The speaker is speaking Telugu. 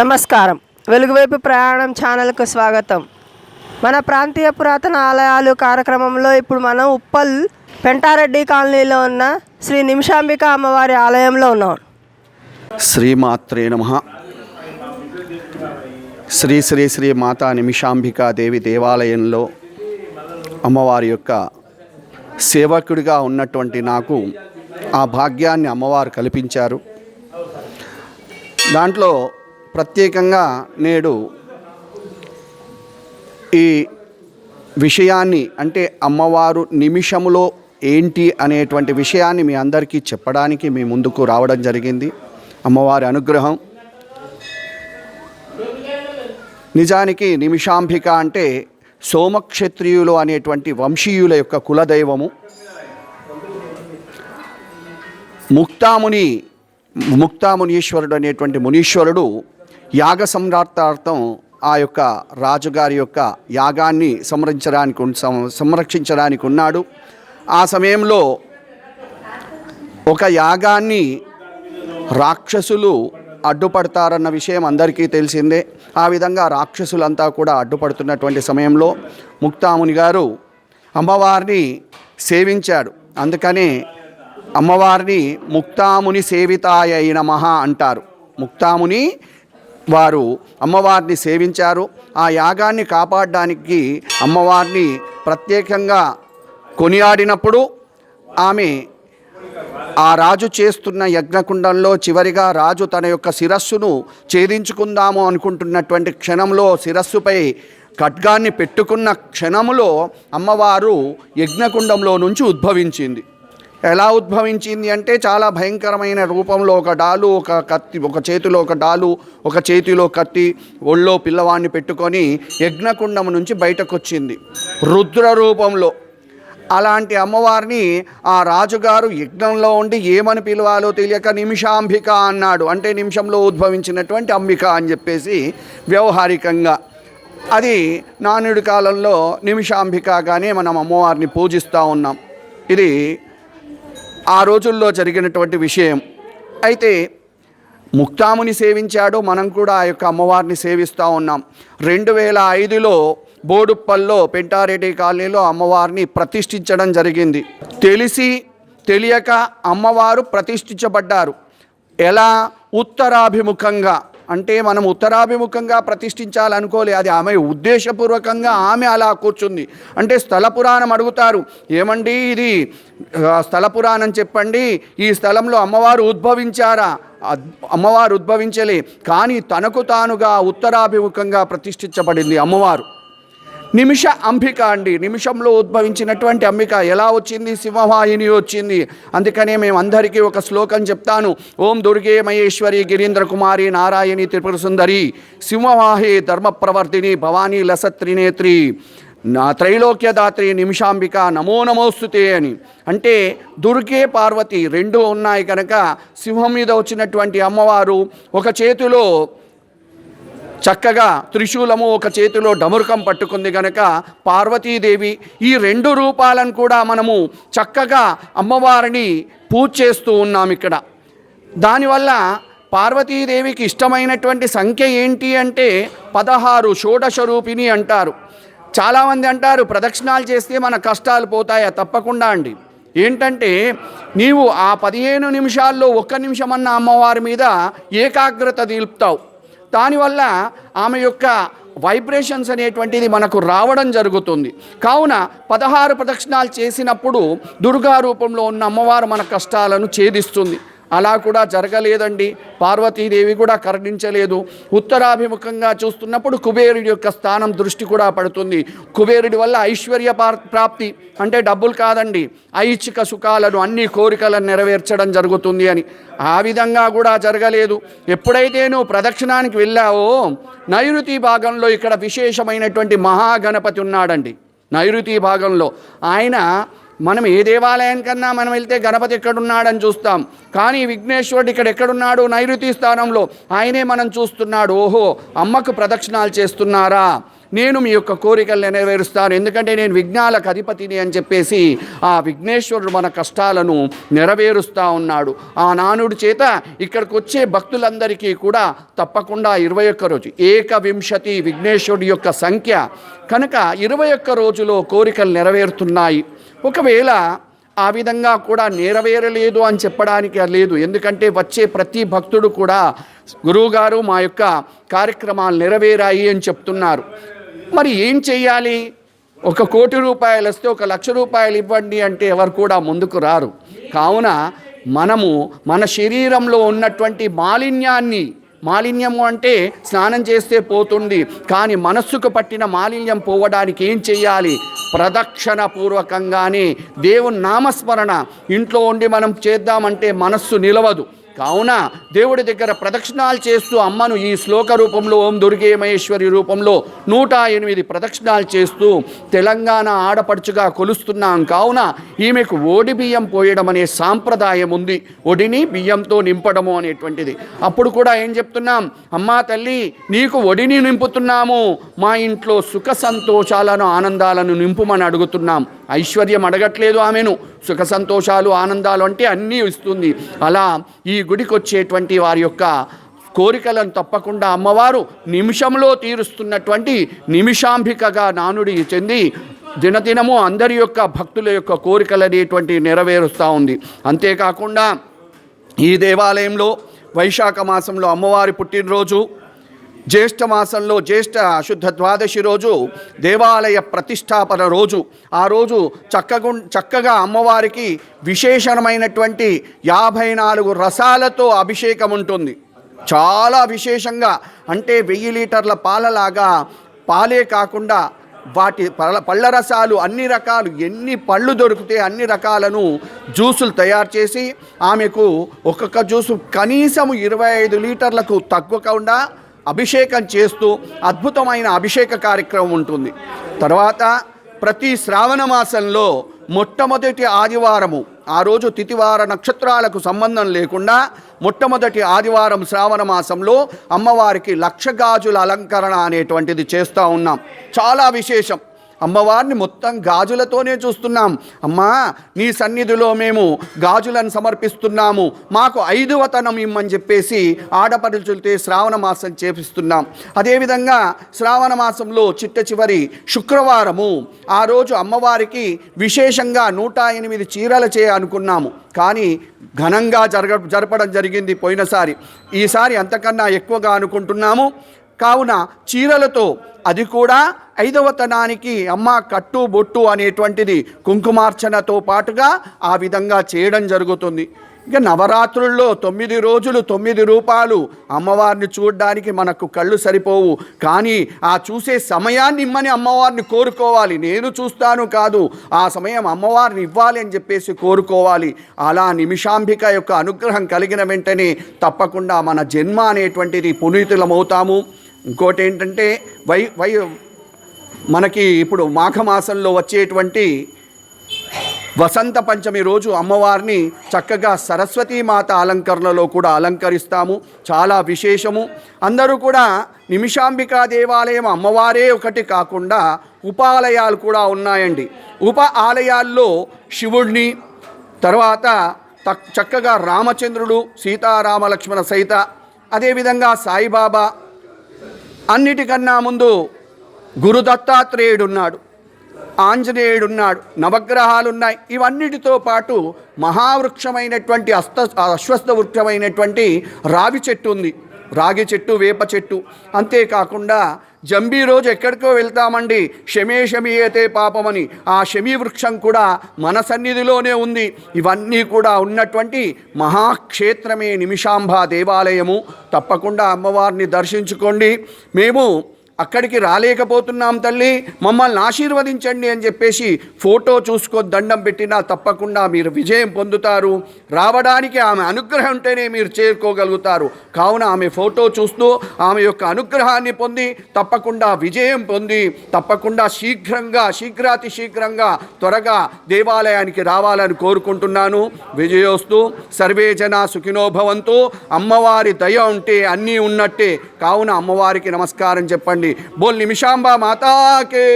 నమస్కారం. వెలుగువైపు ప్రయాణం ఛానల్కు స్వాగతం. మన ప్రాంతీయ పురాతన ఆలయాలు కార్యక్రమంలో ఇప్పుడు మనం ఉప్పల్ పెంటారెడ్డి కాలనీలో ఉన్న శ్రీ నిమిషాంబిక అమ్మవారి ఆలయంలో ఉన్నాం. శ్రీమాత్రే నమ. శ్రీ శ్రీ శ్రీ మాతా నిమిషాంబికా దేవి దేవాలయంలో అమ్మవారి యొక్క సేవకుడిగా ఉన్నటువంటి నాకు ఆ భాగ్యాన్ని అమ్మవారు కల్పించారు. దాంట్లో ప్రత్యేకంగా నేడు ఈ విషయాన్ని అంటే అమ్మవారు నిమిషములో ఏంటి అనేటువంటి విషయాన్ని మీ అందరికీ చెప్పడానికి మీ ముందుకు రావడం జరిగింది. అమ్మవారి అనుగ్రహం. నిజానికి నిమిషాంబిక అంటే సోమక్షత్రియులు అనేటువంటి వంశీయుల యొక్క కులదైవము. ముక్తాముని ముక్తామునీశ్వరుడు అనేటువంటి మునీశ్వరుడు యాగ సంరార్థార్థం ఆ యొక్క రాజుగారి యొక్క యాగాన్ని సంరక్షించడానికి సంరక్షించడానికి ఉన్నాడు. ఆ సమయంలో ఒక యాగాన్ని రాక్షసులు అడ్డుపడతారన్న విషయం అందరికీ తెలిసిందే. ఆ విధంగా రాక్షసులంతా కూడా అడ్డుపడుతున్నటువంటి సమయంలో ముక్తాముని గారు అమ్మవారిని సేవించాడు. అందుకనే అమ్మవారిని ముక్తాముని సేవితాయ నమః అంటారు. ముక్తాముని వారు అమ్మవారిని సేవించారు. ఆ యాగాన్ని కాపాడడానికి అమ్మవారిని ప్రత్యేకంగా కొనియాడినప్పుడు ఆమె ఆ రాజు చేస్తున్న యజ్ఞకుండంలో చివరిగా రాజు తన యొక్క శిరస్సును ఛేదించుకుందాము అనుకుంటున్నటువంటి క్షణంలో శిరస్సుపై ఖడ్గాన్ని పెట్టుకున్న క్షణములో అమ్మవారు యజ్ఞకుండంలో నుంచి ఉద్భవించింది. ఎలా ఉద్భవించింది అంటే చాలా భయంకరమైన రూపంలో ఒక డాలు ఒక కత్తి ఒక చేతిలో ఒక డాలు ఒక చేతిలో కత్తి ఒళ్ళో పిల్లవాడిని పెట్టుకొని యజ్ఞకుండం నుంచి బయటకు వచ్చింది రుద్ర రూపంలో. అలాంటి అమ్మవారిని ఆ రాజుగారు యజ్ఞంలో ఉండి ఏమని పిలవాలో తెలియక నిమిషాంబిక అన్నాడు. అంటే నిమిషంలో ఉద్భవించినటువంటి అంబిక అని చెప్పేసి వ్యవహారికంగా. అది నానుడి కాలంలో నిమిషాంబికగానే మనం అమ్మవారిని పూజిస్తూ ఉన్నాం. ఇది ఆ రోజుల్లో జరిగినటువంటి విషయం. అయితే ముక్తాముని సేవించాడు మనం కూడా ఆ యొక్క అమ్మవారిని సేవిస్తూ ఉన్నాం. రెండు వేల ఐదులో బోడుప్పల్లో పెంటారెడ్డి కాలనీలో అమ్మవారిని ప్రతిష్ఠించడం జరిగింది. తెలిసి తెలియక అమ్మవారు ప్రతిష్ఠించబడ్డారు. ఎలా? ఉత్తరాభిముఖంగా. అంటే మనం ఉత్తరాభిముఖంగా ప్రతిష్ఠించాలనుకోలే అది ఆమె ఉద్దేశపూర్వకంగా ఆమె అలా కూర్చుంది. అంటే స్థల పురాణం అడుగుతారు ఏమండి ఇది? స్థల పురాణం చెప్పండి ఈ స్థలంలో అమ్మవారు ఉద్భవించారా? అమ్మవారు ఉద్భవించలే కానీ తనకు తానుగా ఉత్తరాభిముఖంగా ప్రతిష్ఠించబడింది అమ్మవారు. నిమిష అంబిక అండి. నిమిషంలో ఉద్భవించినటువంటి అంబిక ఎలా వచ్చింది? సింహవాహిని వచ్చింది. అందుకనే మేము అందరికీ ఒక శ్లోకం చెప్తాను. ఓం దుర్గే మహేశ్వరి గిరీంద్ర కుమారి నారాయణి త్రిపుర సుందరి సింహవాహి ధర్మ ప్రవర్తిని భవానీ లసత్రినేత్రి నా త్రైలోక్యదాత్రి నిమిషాంబిక నమో నమోస్తుతే అని. అంటే దుర్గే పార్వతి రెండు ఉన్నాయి కనుక సింహం మీద వచ్చినటువంటి అమ్మవారు ఒక చేతిలో చక్కగా త్రిశూలము ఒక చేతిలో డమురుకం పట్టుకుంది గనక పార్వతీదేవి ఈ రెండు రూపాలను కూడా మనము చక్కగా అమ్మవారిని పూజ చేస్తూ ఉన్నాం ఇక్కడ. దానివల్ల పార్వతీదేవికి ఇష్టమైనటువంటి సంఖ్య ఏంటి అంటే పదహారు షోడశ రూపిణి అంటారు. చాలామంది అంటారు ప్రదక్షిణాలు చేస్తే మన కష్టాలు పోతాయా? తప్పకుండా అండి. ఏంటంటే నీవు ఆ పదిహేను నిమిషాల్లో ఒక్క నిమిషమన్న అమ్మవారి మీద ఏకాగ్రత నిలుపుతావు. దానివల్ల ఆమె యొక్క వైబ్రేషన్స్ అనేటువంటిది మనకు రావడం జరుగుతుంది. కావున పదహారు ప్రదక్షిణాలు చేసినప్పుడు దుర్గా రూపంలో ఉన్న అమ్మవారు మన కష్టాలను ఛేదిస్తుంది. అలా కూడా జరగలేదండి. పార్వతీదేవి కూడా కరుణించలేదు ఉత్తరాభిముఖంగా చూస్తున్నప్పుడు కుబేరుడి యొక్క స్థానం దృష్టి కూడా పడుతుంది. కుబేరుడి వల్ల ఐశ్వర్య ప్రాప్తి అంటే డబ్బులు కాదండి. ఐచ్ఛిక సుఖాలను అన్ని కోరికలను నెరవేర్చడం జరుగుతుంది అని. ఆ విధంగా కూడా జరగలేదు. ఎప్పుడైతే నువ్వు ప్రదక్షిణానికి వెళ్ళావో నైరుతి భాగంలో ఇక్కడ విశేషమైనటువంటి మహాగణపతి ఉన్నాడండి. నైరుతి భాగంలో. ఆయన మనం ఏ దేవాలయానికన్నా మనం వెళ్తే గణపతి ఎక్కడున్నాడని చూస్తాం. కానీ విఘ్నేశ్వరుడు ఇక్కడ ఎక్కడున్నాడు? నైరుతి స్థానంలో. ఆయనే మనం చూస్తున్నాడు. ఓహో అమ్మకు ప్రదక్షిణాలు చేస్తున్నారా? నేను మీ యొక్క కోరికలు నెరవేరుస్తాను. ఎందుకంటే నేను విఘ్నాలకు అధిపతిని అని చెప్పేసి ఆ విఘ్నేశ్వరుడు మన కష్టాలను నెరవేరుస్తూ ఉన్నాడు. ఆ నానుడి చేత ఇక్కడికి వచ్చే భక్తులందరికీ కూడా తప్పకుండా ఇరవై ఒక్క రోజు ఏకవింశతి విఘ్నేశ్వరుడి యొక్క సంఖ్య కనుక ఇరవై ఒక్క రోజులో కోరికలు నెరవేరుతున్నాయి. ఒకవేళ ఆ విధంగా కూడా నెరవేరలేదు అని చెప్పడానికి లేదు. ఎందుకంటే వచ్చే ప్రతి భక్తుడు కూడా గురువుగారు మా యొక్క కార్యక్రమాలు నెరవేరాయి అని చెప్తున్నారు. మరి ఏం చెయ్యాలి ఒక కోటి రూపాయలు వస్తే ఒక లక్ష రూపాయలు ఇవ్వండి అంటే ఎవరు కూడా ముందుకు రారు. కావున మనము మన శరీరంలో ఉన్నటువంటి మాలిన్యాన్ని మాలిన్యము అంటే స్నానం చేస్తే పోతుంది కానీ మనస్సుకు పట్టిన మాలిన్యం పోవడానికి ఏం చేయాలి? ప్రదక్షిణ పూర్వకంగానే దేవుని నామస్మరణ ఇంట్లో ఉండి మనం చేద్దామంటే మనస్సు నిలవదు. కావున దేవుడి దగ్గర ప్రదక్షిణాలు చేస్తూ అమ్మను ఈ శ్లోక రూపంలో ఓం దుర్గే మహేశ్వరి రూపంలో నూట ఎనిమిది ప్రదక్షిణాలు చేస్తూ తెలంగాణ ఆడపడుచుగా కొలుస్తున్నాం. కావున ఈమెకు ఓడి బియ్యం పోయడం అనే సాంప్రదాయం ఉంది. ఒడిని బియ్యంతో నింపడము అనేటువంటిది. అప్పుడు కూడా ఏం చెప్తున్నాం? అమ్మా తల్లి నీకు ఒడిని నింపుతున్నాము. మా ఇంట్లో సుఖ సంతోషాలను ఆనందాలను నింపుమని అడుగుతున్నాం. ఐశ్వర్యం అడగట్లేదు ఆమెను. సుఖ సంతోషాలు ఆనందాలు అంటే అన్నీ ఇస్తుంది. అలా ఈ గుడికి వచ్చేటువంటి వారి యొక్క కోరికలను తప్పకుండా అమ్మవారు నిమిషంలో తీరుస్తున్నటువంటి నిమిషాంబికగా నానుడి చెంది దినదినము అందరి యొక్క భక్తుల యొక్క కోరికలు అనేటువంటి నెరవేరుస్తూ ఉంది. అంతేకాకుండా ఈ దేవాలయంలో వైశాఖ మాసంలో అమ్మవారి పుట్టినరోజు జ్యేష్ఠ మాసంలో జ్యేష్ఠ శుద్ధ ద్వాదశి రోజు దేవాలయ ప్రతిష్టాపన రోజు. ఆ రోజు చక్కగు చక్కగా అమ్మవారికి విశేషమైనటువంటి యాభై నాలుగు రసాలతో అభిషేకం ఉంటుంది చాలా విశేషంగా అంటే వెయ్యి లీటర్ల పాలలాగా పాలే కాకుండా వాటి పళ్ళ పళ్ళ రసాలు అన్ని రకాలు ఎన్ని పళ్ళు దొరికితే అన్ని రకాలను జ్యూసులు తయారు చేసి ఆమెకు ఒక్కొక్క జ్యూసు కనీసం ఇరవై ఐదు లీటర్లకు తగ్గకుండా అభిషేకం చేస్తూ అద్భుతమైన అభిషేక కార్యక్రమం ఉంటుంది. తర్వాత ప్రతి శ్రావణ మాసంలో మొట్టమొదటి ఆదివారము ఆ రోజు తిథివార నక్షత్రాలకు సంబంధం లేకుండా మొట్టమొదటి ఆదివారం శ్రావణ మాసంలో అమ్మవారికి లక్ష గాజుల అలంకరణ అనేటువంటిది చేస్తూ ఉన్నాం. చాలా విశేషం. అమ్మవారిని మొత్తం గాజులతోనే చూస్తున్నాం. అమ్మా నీ సన్నిధిలో మేము గాజులను సమర్పిస్తున్నాము. మాకు ఐదు వతనం ఇమ్మని చెప్పేసి ఆడపడుచులతో శ్రావణ మాసం చేపిస్తున్నాం. అదేవిధంగా శ్రావణ మాసంలో చిట్ట చివరి శుక్రవారము ఆ రోజు అమ్మవారికి విశేషంగా నూట ఎనిమిది చీరలు చేయ అనుకున్నాము. కానీ ఘనంగా జరగ జరపడం జరిగింది పోయినసారి. ఈసారి అంతకన్నా ఎక్కువగా అనుకుంటున్నాము. కావున చీరలతో అది కూడా ఐదవ తనానికి అమ్మ కట్టు బొట్టు అనేటువంటిది కుంకుమార్చనతో పాటుగా ఆ విధంగా చేయడం జరుగుతుంది. ఇక నవరాత్రుల్లో తొమ్మిది రోజులు తొమ్మిది రూపాయలు అమ్మవారిని చూడడానికి మనకు కళ్ళు సరిపోవు. కానీ ఆ చూసే సమయాన్ని ఇమ్మని అమ్మవారిని కోరుకోవాలి. నేను చూస్తాను కాదు ఆ సమయం అమ్మవారిని ఇవ్వాలి అని చెప్పేసి కోరుకోవాలి. అలా నిమిషాంబిక యొక్క అనుగ్రహం కలిగిన వెంటనే తప్పకుండా మన జన్మ అనేటువంటిది పునీతులమవుతాము. ఇంకోటి ఏంటంటే వై వై మనకి ఇప్పుడు మాఘమాసంలో వచ్చేటువంటి వసంత పంచమి రోజు అమ్మవారిని చక్కగా సరస్వతీమాత అలంకరణలో కూడా అలంకరిస్తాము. చాలా విశేషము. అందరూ కూడా నిమిషాంబికా దేవాలయం అమ్మవారే ఒకటి కాకుండా ఉపాలయాలు కూడా ఉన్నాయండి. ఉప ఆలయాల్లో శివుడిని తర్వాత చక్కగా రామచంద్రుడు సీతారామలక్ష్మణ సైత అదేవిధంగా సాయిబాబా అన్నిటికన్నా ముందు గురు దత్తాత్రేయుడు ఉన్నాడు ఆంజనేయుడు ఉన్నాడు నవగ్రహాలు ఉన్నాయి ఇవన్నిటితో పాటు మహావృక్షమైనటువంటి అస్త అశ్వస్థ వృక్షమైనటువంటి రావి చెట్టు ఉంది. రాగి చెట్టు వేప చెట్టు. అంతేకాకుండా జంబీ రోజు ఎక్కడికో వెళ్తామండి. శమే శమీయతే పాపమని. ఆ శమీ వృక్షం కూడా మన సన్నిధిలోనే ఉంది. ఇవన్నీ కూడా ఉన్నటువంటి మహాక్షేత్రమే నిమిషాంబ దేవాలయము. తప్పకుండా అమ్మవారిని దర్శించుకోండి. మేము అక్కడికి రాలేకపోతున్నాం తల్లి మమ్మల్ని ఆశీర్వదించండి అని చెప్పేసి ఫోటో చూసుకో దండం పెట్టినా తప్పకుండా మీరు విజయం పొందుతారు. రావడానికి ఆమె అనుగ్రహం ఉంటేనే మీరు చేరుకోగలుగుతారు. కావున ఆమె ఫోటో చూస్తూ ఆమె యొక్క అనుగ్రహాన్ని పొంది తప్పకుండా విజయం పొంది తప్పకుండా శీఘ్రంగా శీఘ్రాతి శీఘ్రంగా త్వరగా దేవాలయానికి రావాలని కోరుకుంటున్నాను. విజయోస్తు సర్వే జన సుఖినోభవంతు అమ్మవారి దయ ఉంటే అన్నీ ఉన్నట్టే. కావున అమ్మవారికి నమస్కారం చెప్పండి. बोल निमिषाम्बा माता के